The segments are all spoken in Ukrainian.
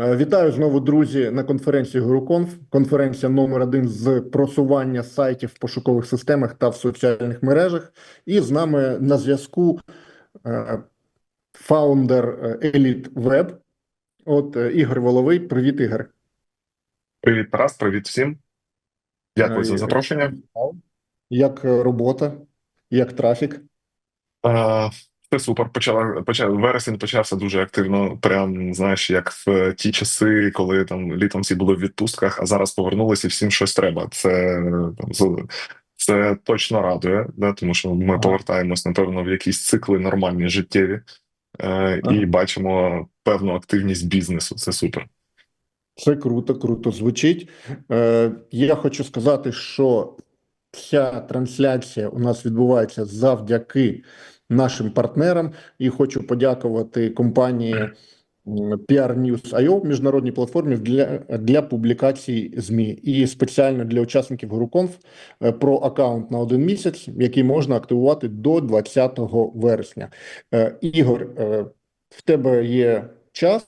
Е, Вітаю знову, друзі, на конференції GuruConf. Конференція номер один з просування сайтів в пошукових системах та в соціальних мережах. І з нами на зв'язку е, фаундер е, Elite Web, от е, Ігор Воловий. Привіт, Ігор. Привіт, Тарас, привіт всім. Дякую за запрошення. Як робота, як трафік? Е, Все супер. Почала почав вересень почався дуже активно. Прям знаєш, як в ті часи, коли там літом всі були в відпустках, а зараз повернулися і всім щось треба. Це там це точно радує, да, тому що ми повертаємось, напевно, в якісь цикли нормальні життєві, е, і бачимо певну активність бізнесу. Це супер. Це круто, круто звучить. Е, я хочу сказати, що вся трансляція у нас відбувається завдяки нашим партнерам, і хочу подякувати компанії PR News.io, міжнародній платформі для, для публікацій ЗМІ і спеціально для учасників GuruConf е, про аккаунт на один місяць, який можна активувати до 20 вересня. Е, Ігор, е, в тебе є час.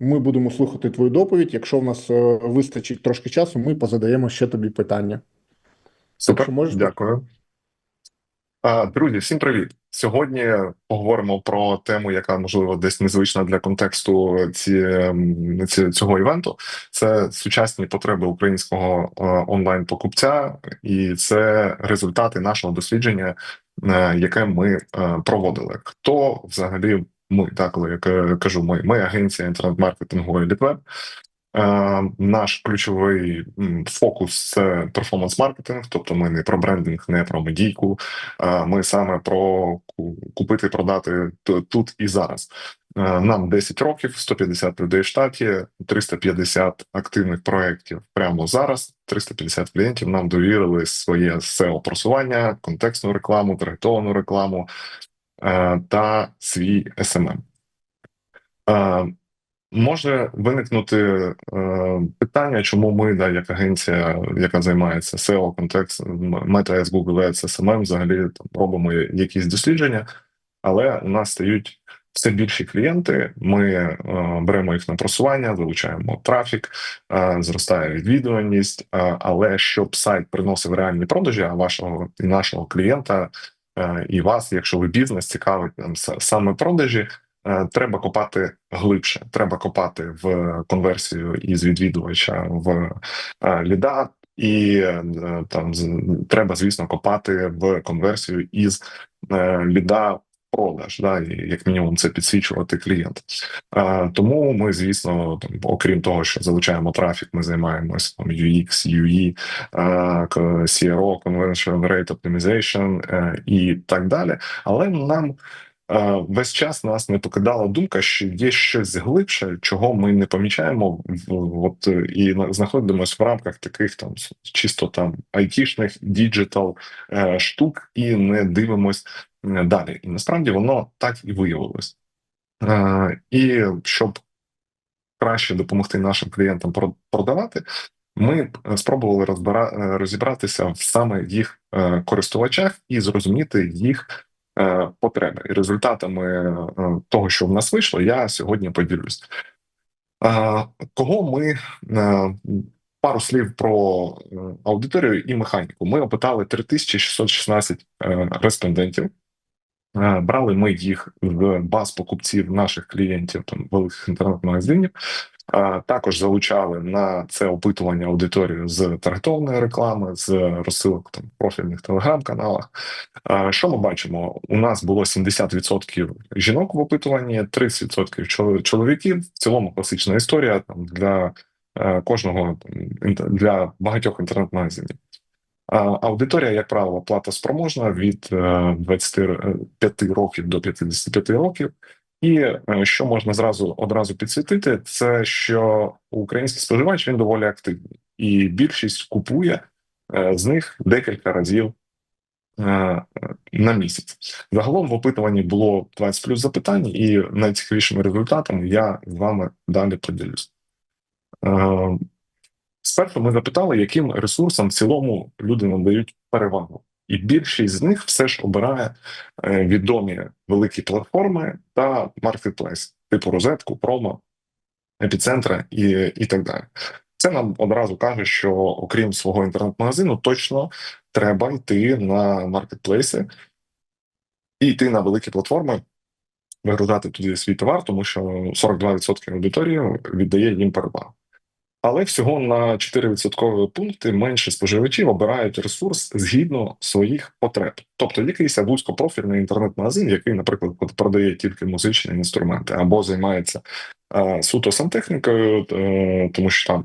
Ми будемо слухати твою доповідь. Якщо в нас вистачить трошки часу, ми позадаємо ще тобі питання. Супер, дякую. А, Друзі, всім привіт! Сьогодні поговоримо про тему, яка можливо десь незвична для контексту ці, ем, ці, цього івенту. Це сучасні потреби українського е, онлайн-покупця, і це результати нашого дослідження, е, яке ми е, проводили. Хто взагалі ми, так, коли я кажу ми, ми агенція інтернет-маркетингу Elitweb. Е, Наш ключовий фокус це перформанс-маркетинг, тобто ми не про брендинг, не про медійку. Ми саме про ку- купити, продати тут і зараз. Е, Нам 10 років, 150 людей в штаті, 350 активних проєктів прямо зараз. 350 клієнтів нам довірили своє SEO просування, контекстну рекламу, таргетовану рекламу е, та свій SMM. Може виникнути е, питання, чому ми, да, як агенція, яка займається SEO, контекст, Meta Ads, Google Ads, SMM, взагалі там робимо якісь дослідження, але у нас стають все більші клієнти. Ми е, беремо їх на просування, залучаємо трафік, е, зростає відвідуваність. е, але щоб сайт приносив реальні продажі, а вашого і нашого клієнта е, і вас, якщо ви бізнес цікавить там саме продажі. Е, Треба копати глибше. Треба копати в конверсію із відвідувача в е, ліда, і е, там треба, звісно, копати в конверсію із ліда продаж, да, і як мінімум це підсвічувати клієнт. Е, Тому ми, звісно, там, окрім того, що залучаємо трафік, ми займаємося там UX, UE, е, CRO, Conversion Rate Optimization е, і так далі. Але нам Весь час нас не покидала думка, що є щось глибше, чого ми не помічаємо, от е, і на- знаходимося в рамках таких там чисто там айтішних діджитал е, штук, і не дивимось е, далі. І насправді воно так і виявилось. Е, І щоб краще допомогти нашим клієнтам про- продавати, ми е, спробували розбира... е, розібратися в саме їх е, користувачах і зрозуміти їх е, потреби. І результатами е, того, що в нас вийшло, я сьогодні поділюсь. Е, Кого ми е, пару слів про е, аудиторію і механіку. Ми опитали 3616 е, респондентів. Е, Брали ми їх з баз покупців наших клієнтів, там великих інтернет-магазинів. Е, Також залучали на це опитування аудиторію з таргетованої реклами, з розсилок там профільних телеграм-каналах. Е, Що ми бачимо? У нас було 70% жінок в опитуванні, 30% чол- чоловіків. В цілому класична історія там для е, кожного для багатьох інтернет-магазинів. Аудиторія, як правило, платоспроможна від е, 25 років до 55 років. І е, що можна зразу одразу підсвітити, це що український споживач він доволі активний, і більшість купує е, з них декілька разів е, на місяць. Загалом в опитуванні було 20 плюс запитань, і найцікавішими результатами я з вами далі поділюсь. Спершу ми запитали, яким ресурсам в цілому люди надають перевагу. І більшість з них все ж обирає е, відомі великі платформи та маркетплейс, типу розетку, промо епіцентра і, і так далі. Це нам одразу каже, що окрім свого інтернет-магазину, точно треба йти на маркетплейси і йти на великі платформи, вигружати туди свій товар, тому що 42% аудиторії віддає їм перевагу. Але всього на 4% пункти менше споживачів обирають ресурс згідно своїх потреб. Тобто якийсь вузькопрофільний інтернет-магазин, який, наприклад, продає тільки музичні інструменти, або займається суто сантехнікою, е, тому що там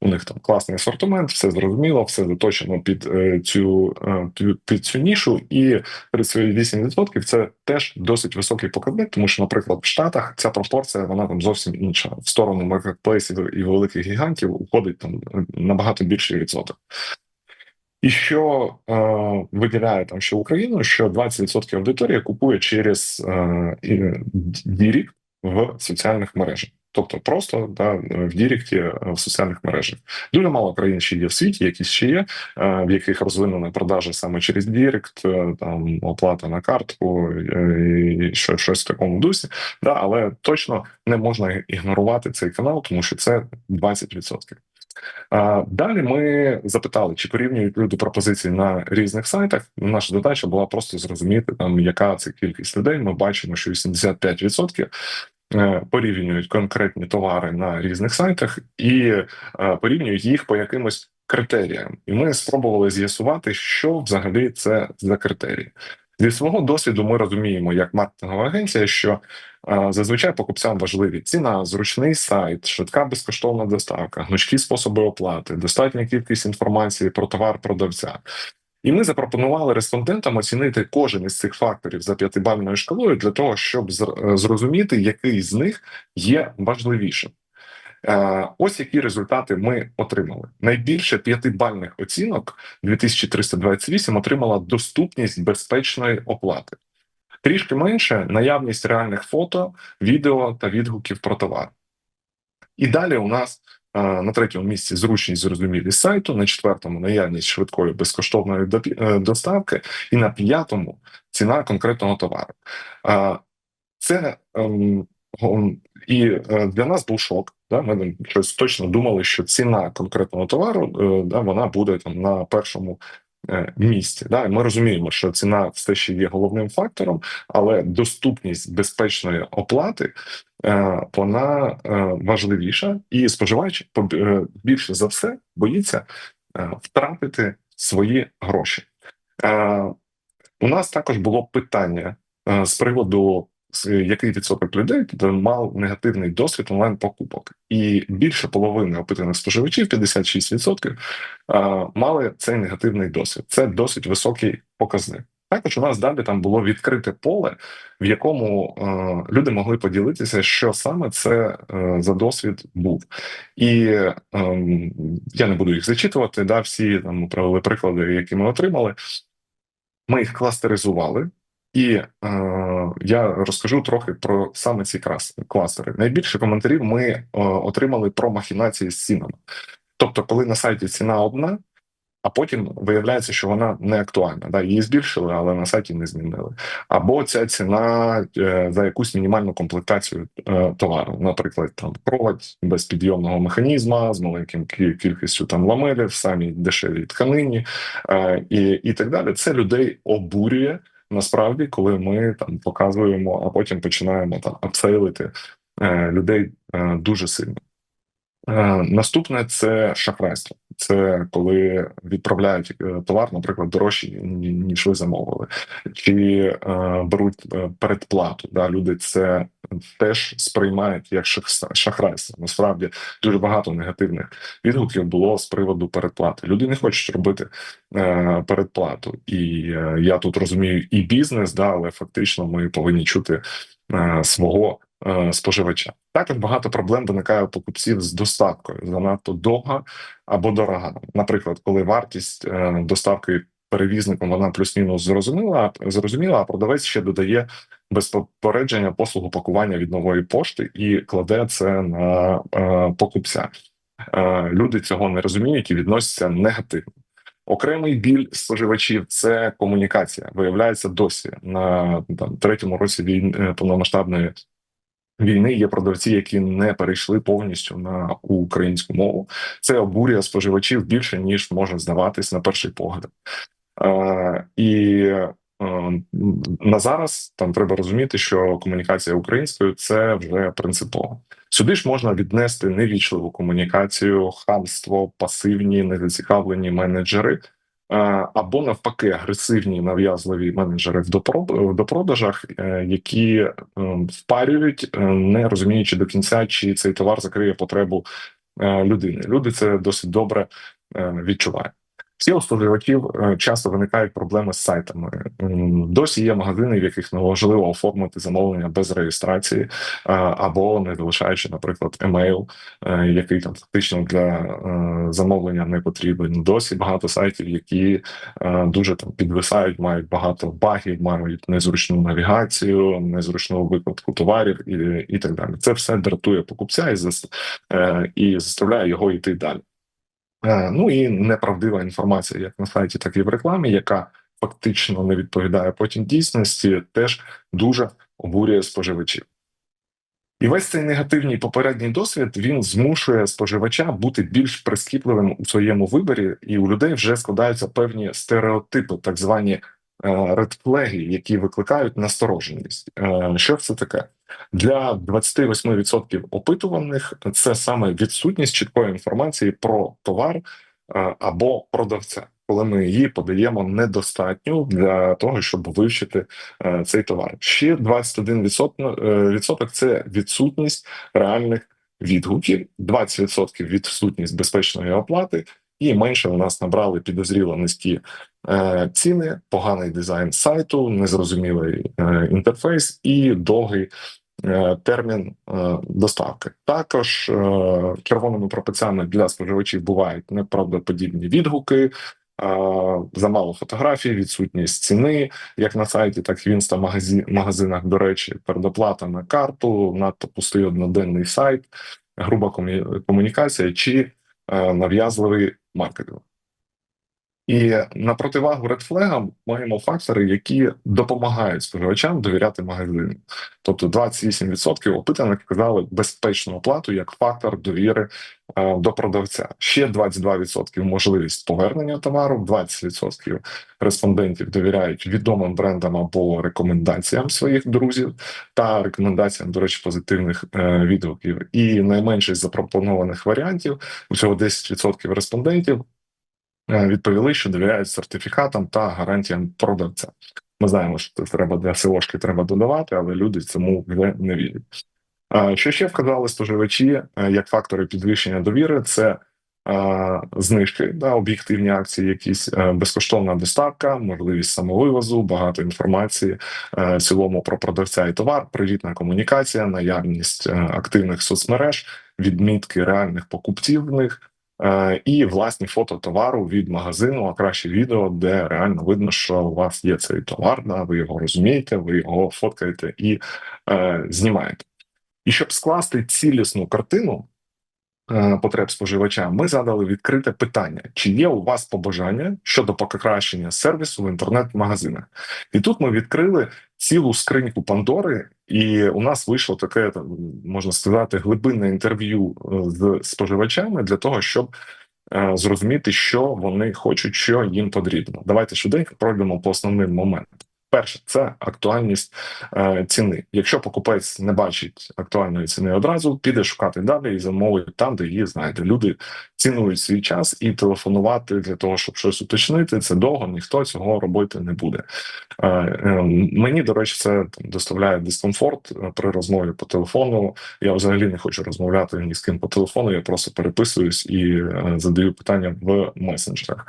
у них там класний асортимент, все зрозуміло, все заточено під е, цю е, під- цю нішу, і 38% це теж досить високий показник, тому що, наприклад, в Штатах ця пропорція вона там зовсім інша. В сторону маркетплейсів і великих гігантів уходить там набагато більший відсоток. І що е, виділяє там ще Україну, що 20% аудиторії купує через е, Дірік в соціальних мережах. Тобто просто да, в Дірікті е, в соціальних мережах. Дуже мало країн ще є в світі, які ще є, е, в яких розвинена продажа саме через Дірект, е, там оплата на картку і що, щось в такому дусі. Да, але точно не можна ігнорувати цей канал, тому що це 20%. Далі ми запитали, чи порівнюють люди пропозиції на різних сайтах. Наша задача була просто зрозуміти, там яка це кількість людей. Ми бачимо, що 85% е, порівнюють конкретні товари на різних сайтах і е, порівнюють їх по якимось критеріям. І ми спробували з'ясувати, що взагалі це за критерії. Зі свого досвіду ми розуміємо, як маркетингова агенція, що е, зазвичай покупцям важливі ціна, зручний сайт, швидка безкоштовна доставка, гнучкі способи оплати, достатня кількість інформації про товар продавця. І ми запропонували респондентам оцінити кожен із цих факторів за п'ятибальною шкалою для того, щоб е, зрозуміти, який з них є важливішим. Е, Ось які результати ми отримали. Найбільше п'ятибальних оцінок 2328 отримала доступність безпечної оплати. Трішки менше наявність реальних фото, відео та відгуків про товар. І далі у нас е, на третьому місці зручність зрозумілість сайту, на четвертому наявність швидкої безкоштовної е, доставки, і на п'ятому ціна конкретного товару. Це ем, і е, для нас був шок. Да? Ми щось точно думали, що ціна конкретного товару е, да, вона буде там на першому е, місці. Да? Ми розуміємо, що ціна все ще є головним фактором, але доступність безпечної оплати вона важливіша, і споживач більше за все боїться втратити свої гроші. У нас також було питання з приводу. Який відсоток людей мав негативний досвід онлайн покупок, і більше половини опитаних споживачів, 56%, е, мали цей негативний досвід. Це досить високий показник. Також у нас далі там було відкрите поле, в якому е, люди могли поділитися, що саме це е, за досвід був. І е, я не буду їх зачитувати. Да, всі там провели приклади, які ми отримали. Ми їх кластеризували, і е, я розкажу трохи про саме ці кластери. Найбільше коментарів ми е, отримали про махінації з цінами. Тобто, коли на сайті ціна одна, а потім виявляється, що вона не актуальна. Да, її збільшили, але на сайті не змінили. Або ця ціна е, за якусь мінімальну комплектацію е, товару, наприклад, там провод без підйомного механізма з маленьким кількістю там ламелів, самі дешеві тканині і, і так далі. Це людей обурює насправді, коли ми там показуємо, а потім починаємо там апсейлити е, людей е, дуже сильно. Е, Наступне це шахрайство. Це коли відправляють е, товар, наприклад, дорожчий, ніж ви замовили, чи е, беруть е, передплату. Да, люди це теж сприймають як шах- шахрайство. Насправді дуже багато негативних відгуків було з приводу передплати. Люди не хочуть робити е, передплату, і е, я тут розумію і бізнес, да, але фактично ми повинні чути е, свого е, споживача. Також багато проблем виникає у покупців з доставкою занадто довга або дорога. Наприклад, коли вартість е, доставки перевізником вона плюс-мінус зрозуміла, зрозуміла, а продавець ще додає без попередження послугу пакування від нової пошти і кладе це на е, покупця. Е, люди цього не розуміють і відносяться негативно. Окремий біль споживачів це комунікація. Виявляється досі на там третьому році війни е, повномасштабної війни є продавці, які не перейшли повністю на українську мову. Це обурює споживачів більше ніж може здаватись на перший погляд. І на зараз там треба розуміти, що комунікація українською це вже принципово. Сюди ж можна віднести невічливу комунікацію, хамство, пасивні, незацікавлені менеджери. е, Або навпаки агресивні нав'язливі менеджери в допро- допродажах, е, які е, впарюють, е, не розуміючи до кінця, чи цей товар закриє потребу е, людини. Люди це досить добре е, відчувають. Всі у е, часто виникають проблеми з сайтами. Досі є магазини, в яких неможливо оформити замовлення без реєстрації, е, або не залишаючи, наприклад, емейл, е, який там фактично для замовлення не потрібен. Досі багато сайтів, які дуже там підвисають, мають багато багів, мають незручну навігацію, незручну викладку товарів і, і так далі. Це все дратує покупця і і заставляє його йти далі. Е, Ну і неправдива інформація, як на сайті, так і в рекламі, яка фактично не відповідає потім дійсності, теж дуже обурює споживачів. І весь цей негативний попередній досвід він змушує споживача бути більш прискіпливим у своєму виборі, і у людей вже складаються певні стереотипи, так звані редфлеги, які викликають настороженість. Е, Що це таке? Для 28% опитуваних це саме відсутність чіткої інформації про товар е, або продавця, коли ми її подаємо недостатньо для того, щоб вивчити е, цей товар. Ще 21% е, це відсутність реальних відгуків, 20% відсутність безпечної оплати, і менше у нас набрали підозріло низькі е, ціни, поганий дизайн сайту, незрозумілий е, інтерфейс і довгий термін е, доставки. Також е, червоними пропицями для споживачів бувають неправдоподібні відгуки. е, Замало фотографій, відсутність ціни, як на сайті, так і в інстамагазинах. До речі, передоплата на карту, надто пустий одноденний сайт, груба комунікація чи е, нав'язливий маркетинг. І на противагу редфлегам маємо фактори, які допомагають споживачам довіряти магазину. Тобто 28% опитаних вказали безпечну оплату як фактор довіри е, до продавця. Ще 22% можливість повернення товару, 20% респондентів довіряють відомим брендам або рекомендаціям своїх друзів та рекомендаціям, до речі, позитивних е, відгуків. І найменше з запропонованих варіантів усього 10% респондентів відповіли, що довіряють сертифікатам та гарантіям продавця. Ми знаємо, що це треба для СОшки треба додавати, але люди цьому вже не вірять. Що ще вказали споживачі е, як фактори підвищення довіри? Це е, знижки, да, об'єктивні акції, якісь е, безкоштовна доставка, можливість самовивозу, багато інформації е, в цілому про продавця і товар, привітна комунікація, наявність е, активних соцмереж, відмітки реальних покупців в них. Е, І власні фото товару від магазину, а краще відео, де реально видно, що у вас є цей товар, да, ви його розумієте, ви його фоткаєте і е, знімаєте. І щоб скласти цілісну картину е, потреб споживача, ми задали відкрите питання: чи є у вас побажання щодо покращення сервісу в інтернет-магазинах? І тут ми відкрили цілу скриньку Пандори, і у нас вийшло таке можна сказати, глибинне інтерв'ю е, з споживачами для того, щоб е, зрозуміти, що вони хочуть, що їм потрібно. Давайте швиденько пройдемо по основним моментам. Перше, це актуальність е, ціни. Якщо покупець не бачить актуальної ціни одразу, піде шукати далі і замовить там, де її знайде. Люди цінують свій час і телефонувати для того, щоб щось уточнити. Це довго, ніхто цього робити не буде. Е, е, мені, до речі, це доставляє дискомфорт е, при розмові по телефону. Я взагалі не хочу розмовляти ні з ким по телефону. Я просто переписуюсь і е, задаю питання в месенджерах.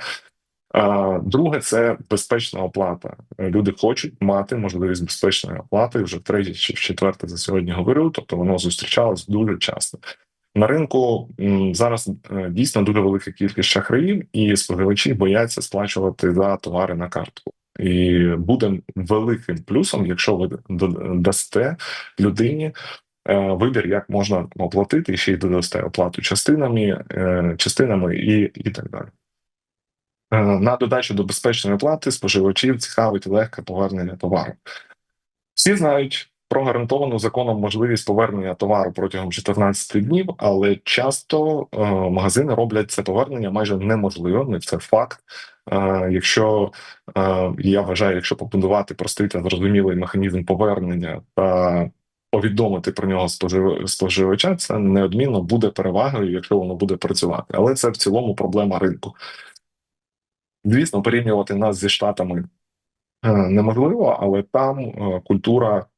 Друге, це безпечна оплата. Люди хочуть мати можливість безпечної оплати вже третє чи в четверте за сьогодні говорю. Тобто воно зустрічалось дуже часто. На ринку зараз е, дійсно дуже велика кількість шахраїв, і споживачі бояться сплачувати за товари на картку. І буде великим плюсом, якщо ви дасте людині е, вибір, як можна оплатити, і ще й додасте оплату частинами, е, частинами і, і так далі. Е, На додачу до безпечної оплати споживачів цікавить легке повернення товару. Всі знають про гарантовану законом можливість повернення товару протягом 14 днів, але часто е, магазини роблять це повернення майже неможливим. і Це факт. Е, якщо е, я вважаю, якщо побудувати простий та зрозумілий механізм повернення та повідомити про нього спожив- споживача, це неодмінно буде перевагою, якщо воно буде працювати. Але це в цілому проблема ринку. Звісно, порівнювати нас зі штатами е, неможливо, але там е,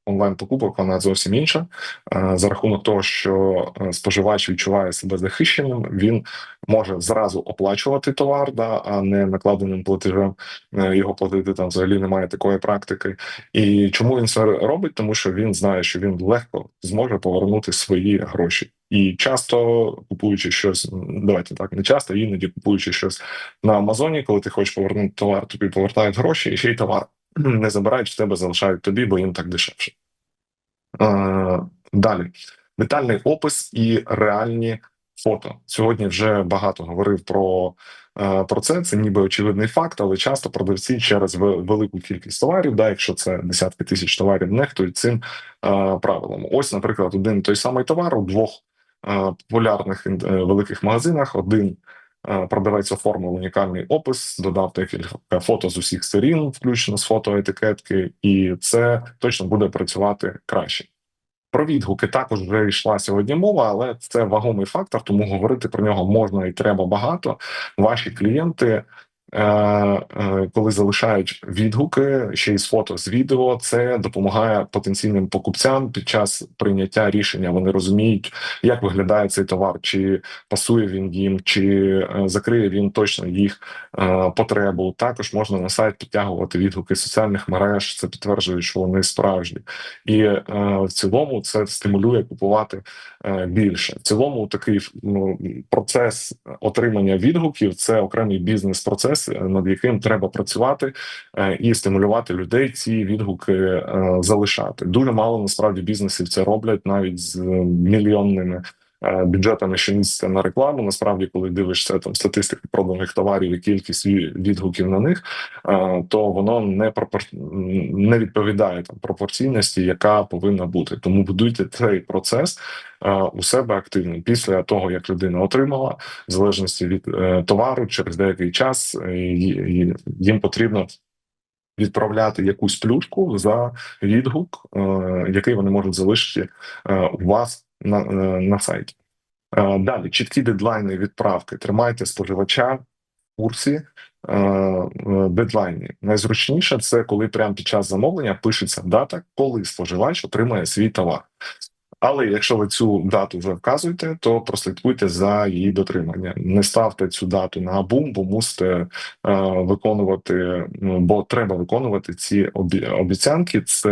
культура онлайн-покупок вона зовсім інша. Е, За рахунок того, що е, споживач відчуває себе захищеним, він може зразу оплачувати товар, да, а не накладеним платежем. Е, Його платити там взагалі немає такої практики. І чому він це робить? Тому що він знає, що він легко зможе повернути свої гроші. І часто купуючи щось, давайте так, не часто, іноді купуючи щось на Амазоні, коли ти хочеш повернути товар, тобі повертають гроші, і ще й товар не забирають в тебе, залишають тобі, бо їм так дешевше. Е, далі детальний опис і реальні фото. Сьогодні вже багато говорив про, е, про це. Це ніби очевидний факт, але часто продавці через велику кількість товарів, да, якщо це десятки тисяч товарів, нехтують цим е, правилом. Ось, наприклад, один той самий товар у двох е, популярних е, великих магазинах. Один продавець оформив унікальний опис, додав декілька фото з усіх сторін, включно з фотоетикетки, і це точно буде працювати краще. Про відгуки також вже йшла сьогодні мова, але це вагомий фактор, тому говорити про нього можна і треба багато. Ваші клієнти, е, е, коли залишають відгуки ще й з фото з відео, це допомагає потенційним покупцям під час прийняття рішення. Вони розуміють, як виглядає цей товар, чи пасує він їм, чи е, закриє він точно їх е, потребу. Також можна на сайт підтягувати відгуки соціальних мереж. Це підтверджує, що вони справжні, і е, в цілому це стимулює купувати е, більше. В цілому такий ну, процес отримання відгуків це окремий бізнес-процес, е, над яким треба працювати е, і стимулювати людей ці відгуки е, залишати. Дуже мало насправді бізнесів це роблять навіть з мільйонними. Е, Бюджетами щомісяця на рекламу. Насправді, коли дивишся там статистику проданих товарів і кількість відгуків на них, е, то воно не пропор... не відповідає там пропорційності, яка повинна бути. Тому будуйте цей процес е, у себе активно після того, як людина отримала, в залежності від товару, через деякий час їм потрібно. Відправляти якусь плюшку за відгук, який вони можуть залишити у вас на, е, на сайті. Е, Далі чіткі дедлайни відправки. Тримайте споживача в курсі е, дедлайні. Найзручніше це коли прямо під час замовлення пишеться дата, коли споживач отримає свій товар. Але якщо ви цю дату вже вказуєте, то прослідкуйте за її дотримання. Не ставте цю дату на бум, бо мусите е, виконувати, ну, бо треба виконувати ці обі- обіцянки. Це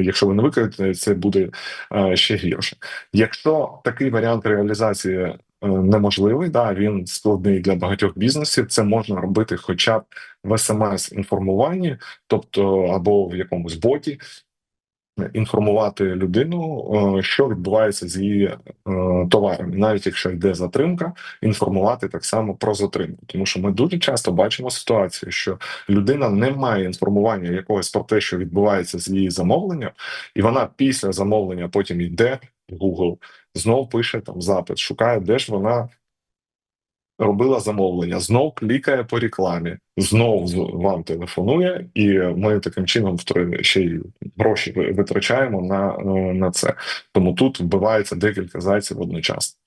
якщо ви не виконаєте, це буде е, ще гірше. Якщо такий варіант реалізації е, неможливий, да він складний для багатьох бізнесів. Це можна робити, хоча б в смс інформуванні, тобто або в якомусь боті. Інформувати людину, е, що відбувається з її е, товаром, навіть якщо йде затримка, інформувати так само про затримку, тому що ми дуже часто бачимо ситуацію, що людина не має інформування якогось про те, що відбувається з її замовленням, і вона після замовлення потім йде в Google, знов пише там запит, шукає, де ж вона робила замовлення, знов клікає по рекламі, знов вам телефонує, і ми таким чином ще й гроші витрачаємо на, е, на це. Тому тут вбивається декілька зайців одночасно.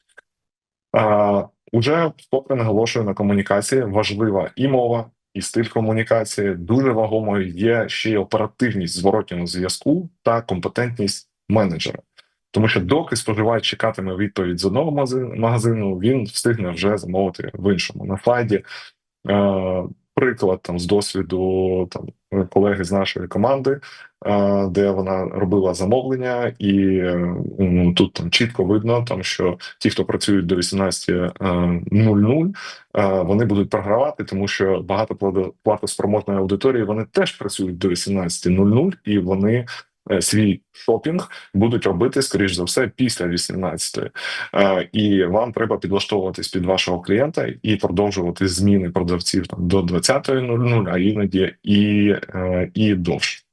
А, уже вкотре наголошую на комунікації. Важлива і мова, і стиль комунікації. Дуже вагомою є ще й оперативність зворотнього зв'язку та компетентність менеджера. Тому що доки споживач чекатиме відповідь з одного магазину, він встигне вже замовити в іншому. На слайді е, приклад там з досвіду там колеги з нашої команди, е, де вона робила замовлення, і е, тут там чітко видно, там що ті, хто працюють до 18.00, е, вони будуть програвати, тому що багато плато- платоспроможної аудиторії вони теж працюють до 18.00, і вони е, свій шопінг будуть робити скоріш за все після 18 Е, і вам треба підлаштовуватись під вашого клієнта і продовжувати зміни продавців там до 20.00, а іноді і, е, і довше.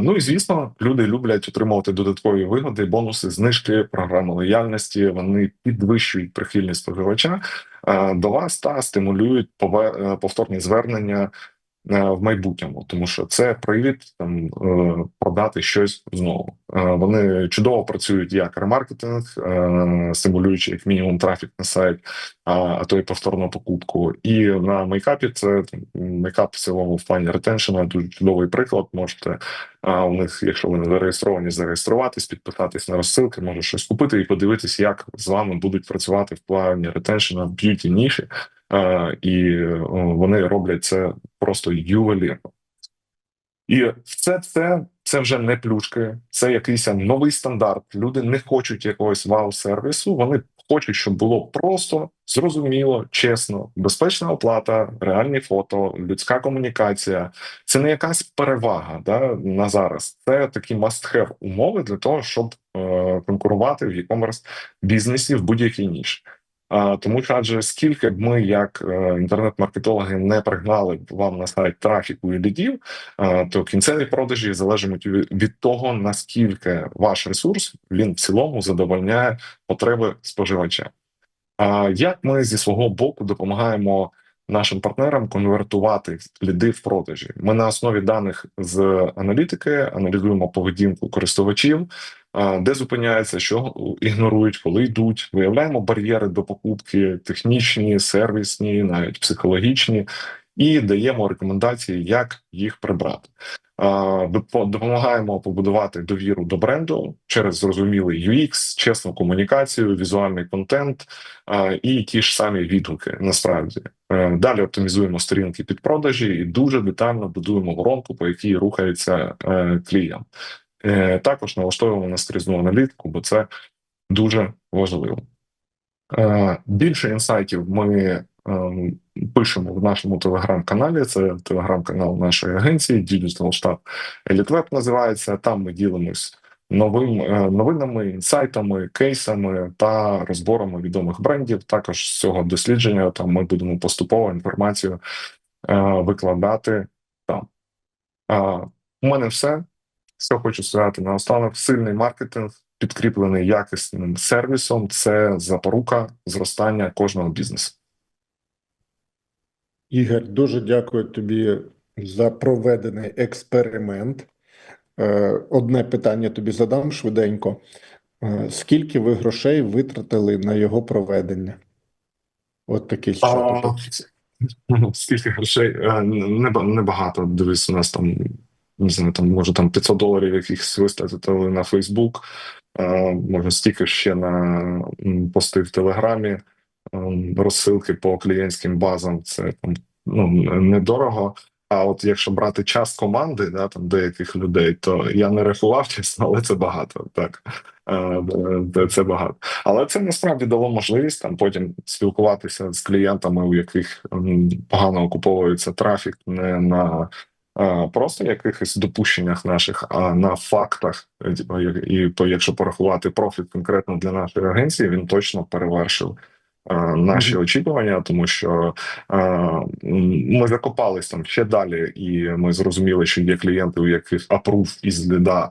Ну і звісно, люди люблять отримувати додаткові вигоди, бонуси, знижки, програми лояльності. Вони підвищують прихильність споживача до вас та стимулюють е, повторні звернення е, в майбутньому, тому що це привід там е, продати щось знову. Е, Вони чудово працюють як ремаркетинг, е, стимулюючи як мінімум трафік на сайт, а, то й повторну покупку. І на мейкапі це мейкап в цілому в плані ретеншена дуже чудовий приклад. Можете у них, якщо ви не зареєстровані, зареєструватись, підписатись на розсилки, може щось купити і подивитись, як з вами будуть працювати в плані ретеншена в б'юті ніші. Е, і вони роблять це просто ювелірно. І все це, це вже не плюшки, це якийсь новий стандарт. Люди не хочуть якогось вау-сервісу. Вони хочуть, щоб було просто зрозуміло, чесно, безпечна оплата, реальні фото, людська комунікація. Це не якась перевага да, на зараз. Це такі must-have умови для того, щоб е, конкурувати в e-commerce бізнесі в будь-якій ніші. Тому що адже скільки б ми, як е, інтернет-маркетологи, не пригнали вам на сайт трафіку і лідів, то кінцеві продажі залежать від того, наскільки ваш ресурс він в цілому задовольняє потреби споживача. А як ми зі свого боку допомагаємо нашим партнерам конвертувати ліди в продажі? Ми на основі даних з аналітики аналізуємо поведінку користувачів, де зупиняється, що ігнорують, коли йдуть. Виявляємо бар'єри до покупки, технічні, сервісні, навіть психологічні, і даємо рекомендації, як їх прибрати. Допомагаємо побудувати довіру до бренду через зрозумілий UX, чесну комунікацію, візуальний контент і ті ж самі відгуки. Насправді Е, далі оптимізуємо сторінки під продажі і дуже детально будуємо воронку, по якій рухається е, клієнт. Е, Також налаштовуємо наскрізну аналітику, бо це дуже важливо. Більше інсайтів ми пишемо в нашому телеграм-каналі. Це телеграм-канал нашої агенції Digital Elite Web називається. Там ми ділимось новим е, новинами, інсайтами, кейсами та розборами відомих брендів. Також з цього дослідження там ми будемо поступово інформацію е, викладати там. Е, У мене все. Що хочу сказати наостанок: сильний маркетинг, підкріплений якісним сервісом, це запорука зростання кожного бізнесу. Ігор, дуже дякую тобі за проведений експеримент. Е, Одне питання тобі задам швиденько. Е, Скільки ви грошей витратили на його проведення? От такий питання. ну, Скільки грошей? Е, не- Небагато. Дивись, у нас там не знаю, там може там 500 доларів якихось вистратили на Фейсбук, може стільки ще на пости в Телеграмі, розсилки по клієнтським базам. Це там ну недорого. А от якщо брати час команди, да, там деяких людей, то я не рахував чесно, але це багато. Так Е, це багато. Але це насправді дало можливість там потім спілкуватися з клієнтами, у яких погано окуповується трафік, не на е, просто якихось допущеннях наших, а на фактах. Е, типу, І якщо порахувати профіт конкретно для нашої агенції, він точно перевершив. Е, Наші очікування, тому що е, ми закопались там ще далі, і ми зрозуміли, що є клієнти, у яких апрув із ліда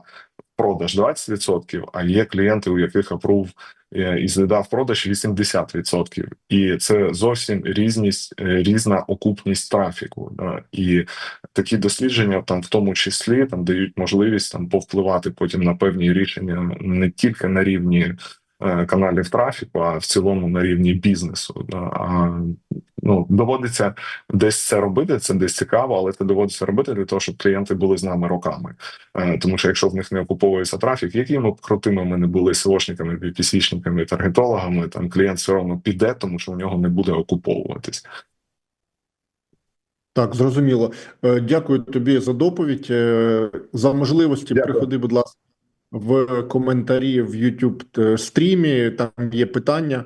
продаж 20%, а є клієнти, у яких апрув е, із ліда в продаж 80%. І це зовсім різність, різна окупність трафіку. Да? І такі дослідження, там в тому числі, там дають можливість там повпливати потім на певні рішення не тільки на рівні каналів трафіку, а в цілому на рівні бізнесу. А ну доводиться десь це робити. Це десь цікаво, але це доводиться робити для того, щоб клієнти були з нами роками. Е, Тому що якщо в них не окуповується трафік, якими б крутими ми не були SEOшниками, PPC-шниками, таргетологами, там клієнт все одно піде, тому що в нього не буде окуповуватись. Так, зрозуміло. Е, Дякую тобі за доповідь. Е, За можливості Дякую. приходи, будь ласка, в коментарі в YouTube стрімі. Там є питання.